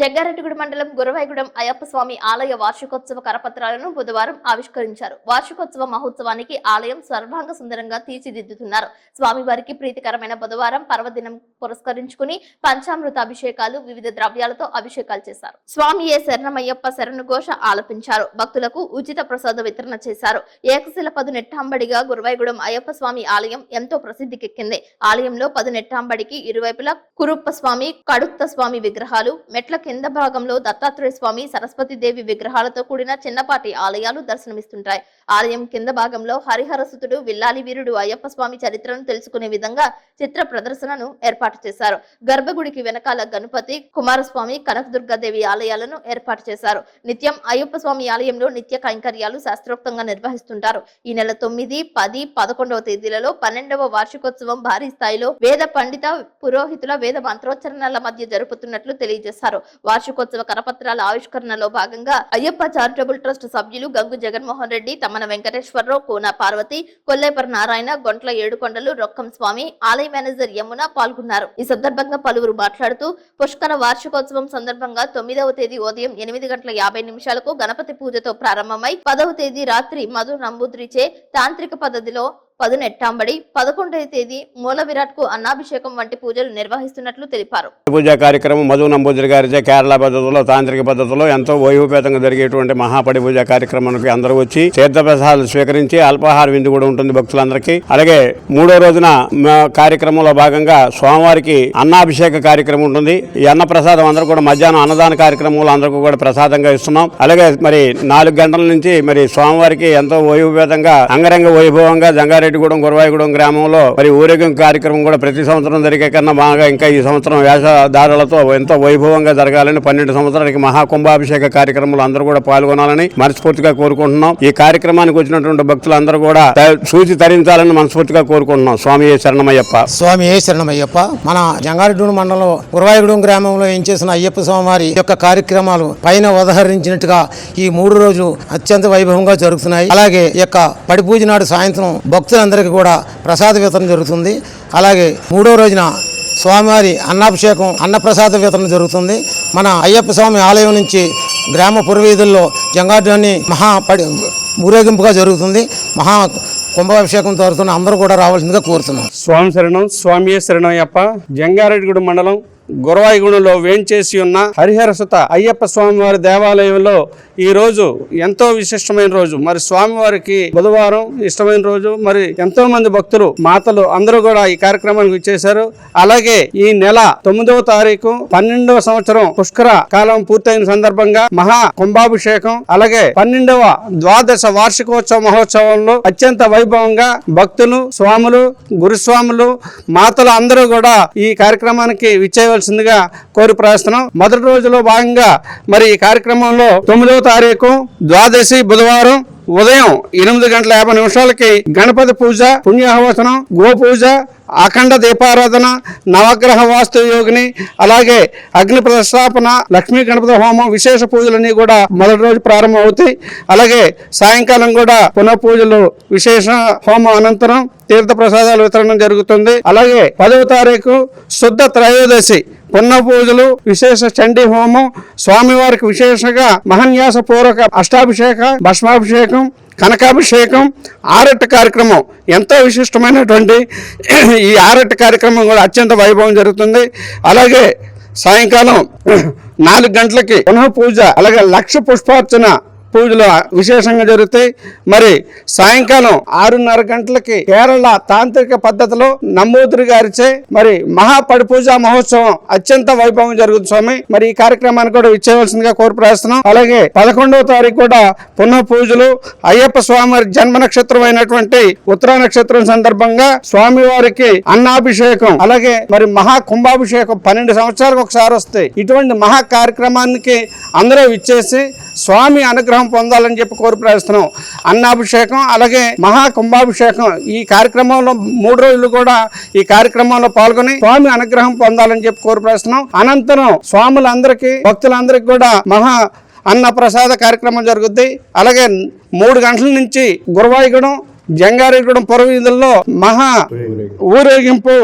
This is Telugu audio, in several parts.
జగ్గారెడ్డిగూడ మండలం గురవాయిగూడెం అయ్యప్ప స్వామి ఆలయ వార్షికోత్సవ కరపత్రాలను బుధవారం ఆవిష్కరించారు. వార్షికోత్సవ మహోత్సవానికి ఆలయం సర్వాంగ సుందరంగా తీర్చిదిద్దుతున్నారు. స్వామివారికి ప్రీతికరమైన బుధవారం పర్వదినం పురస్కరించుకుని పంచామృత అభిషేకాలు వివిధ ద్రవ్యాలతో అభిషేకాలు చేశారు. స్వామి ఏ శరణమయ్యప్ప శరణు ఘోష ఆలపించారు. భక్తులకు ఉచిత ప్రసాద వితరణ చేశారు. ఏకశిల పదు నెట్టాంబడిగా గురవాయిగూడెం అయ్యప్ప స్వామి ఆలయం ఎంతో ప్రసిద్ధికెక్కింది. ఆలయంలో పదు నెట్టాంబడికి ఇరువైపులా కురుప్ప స్వామి కడుత్త స్వామి విగ్రహాలు మెట్ల కింద భాగంలో దత్తాత్రేయ స్వామి సరస్వతి దేవి విగ్రహాలతో కూడిన చిన్నపాటి ఆలయాలు దర్శనమిస్తుంటాయి. ఆలయం కింద భాగంలో హరిహరసుతుడు విల్లాలి వీరుడు అయ్యప్ప స్వామి చరిత్రను తెలుసుకునే విధంగా చిత్ర ప్రదర్శనను ఏర్పాటు చేశారు. గర్భగుడికి వెనకాల గణపతి కుమారస్వామి కనకదుర్గాదేవి ఆలయాలను ఏర్పాటు చేశారు. నిత్యం అయ్యప్ప స్వామి ఆలయంలో నిత్య కైంకర్యాలు శాస్త్రోక్తంగా నిర్వహిస్తుంటారు. ఈ నెల తొమ్మిది పది పదకొండవ తేదీలలో పన్నెండవ వార్షికోత్సవం భారీ స్థాయిలో వేద పండిత పురోహితుల వేద మంత్రోచ్చరణల మధ్య జరుపుతున్నట్లు తెలియజేశారు. వార్షికోత్సవ కరపత్రాల ఆవిష్కరణలో భాగంగా అయ్యప్ప చారిటబుల్ ట్రస్ట్ సభ్యులు గంగు జగన్మోహన్ రెడ్డి తమ్మన వెంకటేశ్వరరావు కోన పార్వతి కొల్లేపర నారాయణ గొంట్ల ఏడుకొండలు రొక్కం స్వామి ఆలయ మేనేజర్ యమున పాల్గొన్నారు. ఈ సందర్భంగా పలువురు మాట్లాడుతూ పుష్కర వార్షికోత్సవం సందర్భంగా తొమ్మిదవ తేదీ ఉదయం ఎనిమిది గంటల యాభై నిమిషాలకు గణపతి పూజతో ప్రారంభమై పదవ తేదీ రాత్రి మధు నంబూద్రిచే తాంత్రిక పద్ధతిలో పదునెట్టాంబడి పదకొండవ తేదీ మూల విరాట్కు అన్నాభిషేకం వంటి పూజలు నిర్వహిస్తున్నట్లు తెలిపారు. పూజా కార్యక్రమం మధు నంబూదిరి గారిచే కేరళ పద్ధతిలో తాంత్రిక పద్ధతిలో ఎంతో వైభవపేతంగా జరిగేటువంటి మహాపడి పూజ కార్యక్రమానికి అందరూ వచ్చి తీర్థప్రసాదాలు స్వీకరించి అల్పాహార విందు కూడా ఉంటుంది భక్తులందరికీ. అలాగే మూడో రోజున కార్యక్రమంలో భాగంగా స్వామివారికి అన్నాభిషేక కార్యక్రమం ఉంటుంది. ఈ అన్న ప్రసాదం అందరూ కూడా మధ్యాహ్నం అన్నదాన కార్యక్రమంలో అందరికీ కూడా ప్రసాదంగా ఇస్తున్నాం. అలాగే మరి నాలుగు గంటల నుంచి మరి స్వామివారికి ఎంతో వైభవపేతంగా అంగరంగ వైభవంగా జంగారెడ్డిగూడెం గురవాయిగూడెం గ్రామంలో మరి ఊరేగింపు కార్యక్రమం కూడా ప్రతి సంవత్సరం జరిగే కన్నా బాగా ఇంకా ఈ సంవత్సరం వేషధారులతో ఎంతో వైభవంగా జరగాలని పన్నెండు సంవత్సరానికి మహాకుంభాభిషేక కార్యక్రమంలో అందరూ కూడా పాల్గొనాలని మనస్ఫూర్తిగా కోరుకుంటున్నాం. ఈ కార్యక్రమానికి వచ్చినటువంటి భక్తులందరూ కూడా సూచి చూసి తరించాలని మనస్ఫూర్తిగా కోరుకుంటున్నాం. స్వామి ఏ శరణమయ్యప్ప. స్వామి ఏ శరణమయ్యప్ప. మన జంగారెడ్డి మండలం గురవాయిగూడెం గ్రామంలో ఏం చేసిన అయ్యప్ప స్వామి యొక్క కార్యక్రమాలు పైన ఉదహరించినట్టుగా ఈ మూడు రోజులు అత్యంత వైభవంగా జరుగుతున్నాయి. అలాగే యొక్క పడిపూజ నాడు సాయంత్రం భక్తులందరికీ కూడా ప్రసాద వితరణ జరుగుతుంది. అలాగే మూడో రోజున స్వామివారి అన్నాభిషేకం అన్నప్రసాద వితరణ జరుగుతుంది. మన అయ్యప్ప స్వామి ఆలయం నుంచి గ్రామ పురవీధుల్లో జంగారెడ్డి మహా పడి ఊరేగింపుగా జరుగుతుంది. మహా కుంభాభిషేకం జరుగుతున్న అందరూ కూడా రావాల్సిందిగా కోరుతున్నాం. స్వామి శరణం స్వామి శరణయ్యప్ప జంగారెడ్డిగూడెం మండలం గురవాయిగూడెంలో వేంచేసి ఉన్న హరిహరసుత అయ్యప్ప స్వామివారి దేవాలయంలో ఈ రోజు ఎంతో విశిష్టమైన రోజు. మరి స్వామివారికి బుధవారం ఇష్టమైన రోజు. మరి ఎంతో మంది భక్తులు మాతలు అందరూ కూడా ఈ కార్యక్రమానికి ఇచ్చేశారు అలాగే ఈ నెల తొమ్మిదవ తారీఖు పన్నెండవ సంవత్సరం పుష్కర కాలం పూర్తయిన సందర్భంగా మహా కుంభాభిషేకం అలాగే పన్నెండవ ద్వాదశ వార్షికోత్సవ మహోత్సవంలో అత్యంత వైభవంగా భక్తులు స్వాములు గురుస్వాములు మాతలు అందరూ కూడా ఈ కార్యక్రమానికి విచ్చేయవలసిందిగా కోరి ప్రార్థిస్తున్నాం. మొదటి రోజులో భాగంగా మరి ఈ కార్యక్రమంలో తొమ్మిదవ తారీఖు ద్వాదశి బుధవారం ఉదయం ఎనిమిది గంటల యాభై నిమిషాలకి గణపతి పూజ పుణ్యాహవచనం గోపూజ అఖండ దీపారాధన నవగ్రహ వాస్తు యోగిని అలాగే అగ్ని ప్రతిష్టాపన లక్ష్మీ గణపతి హోమం విశేష పూజలన్నీ కూడా మొదటి రోజు ప్రారంభం అవుతాయి అలాగే సాయంకాలం కూడా పునః పూజలు విశేష హోమం అనంతరం తీర్థ ప్రసాదాలు వితరణం జరుగుతుంది. అలాగే పదవ తారీఖు శుద్ధ త్రయోదశి. పున్న పూజలు విశేష చండీ హోమం స్వామివారికి విశేషంగా మహన్యాస పూర్వక అష్టాభిషేక భస్మాభిషేకం కనకాభిషేకం ఆరట్టు కార్యక్రమం. ఎంతో విశిష్టమైనటువంటి ఈ ఆరట్టు కార్యక్రమం కూడా అత్యంత వైభవం జరుగుతుంది. అలాగే సాయంకాలం నాలుగు గంటలకి పునః పూజ అలాగే లక్ష పుష్పార్చన పూజలు విశేషంగా జరుగుతాయి. మరి సాయంకాలం ఆరున్నర గంటలకి కేరళ తాంత్రిక పద్ధతిలో నమ్మూతురి గారిచే మరి మహాపడి పూజా మహోత్సవం అత్యంత వైభవం జరుగుతుంది స్వామి. మరి ఈ కార్యక్రమాన్ని కూడా ఇచ్చేయవలసిందిగా కోరి అలాగే పదకొండవ తారీఖు కూడా పునః పూజలు. అయ్యప్ప స్వామి జన్మ నక్షత్రం అయినటువంటి ఉత్తర నక్షత్రం సందర్భంగా స్వామి వారికి అన్నాభిషేకం అలాగే మరి మహా కుంభాభిషేకం పన్నెండు సంవత్సరాలకు ఒకసారి వస్తాయి. ఇటువంటి మహా కార్యక్రమానికి అందరూ ఇచ్చేసి స్వామి అనుగ్రహం పొందాలని చెప్పి కోరి ప్రార్థిస్తున్నాం. అన్నాభిషేకం అలాగే మహా కుంభాభిషేకం. ఈ కార్యక్రమంలో మూడు రోజులు కూడా ఈ కార్యక్రమంలో పాల్గొని స్వామి అనుగ్రహం పొందాలని చెప్పి కోరి ప్రార్థిస్తున్నాం. అనంతరం స్వాములందరికీ భక్తులందరికీ కూడా మహా అన్న ప్రసాద కార్యక్రమం జరుగుద్ది. అలాగే మూడు గంటల నుంచి గురవాయిగూడెం జంగారెడ్డిగూడెం పురవీధుల్లో మహా ఊరేగింపు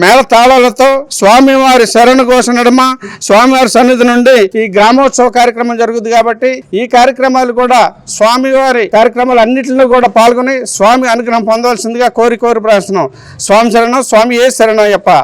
మేళతాళాలతో స్వామివారి శరణ ఘోష నడుమ స్వామివారి సన్నిధి నుండి ఈ గ్రామోత్సవ కార్యక్రమం జరుగుతుంది కాబట్టి ఈ కార్యక్రమాలు కూడా స్వామివారి కార్యక్రమాలు అన్నింటిలో కూడా పాల్గొని స్వామి అనుగ్రహం పొందవలసిందిగా కోరి కోరి ప్రార్థిస్తున్నాం. స్వామి శరణం స్వామి ఏ శరణయ్యప్ప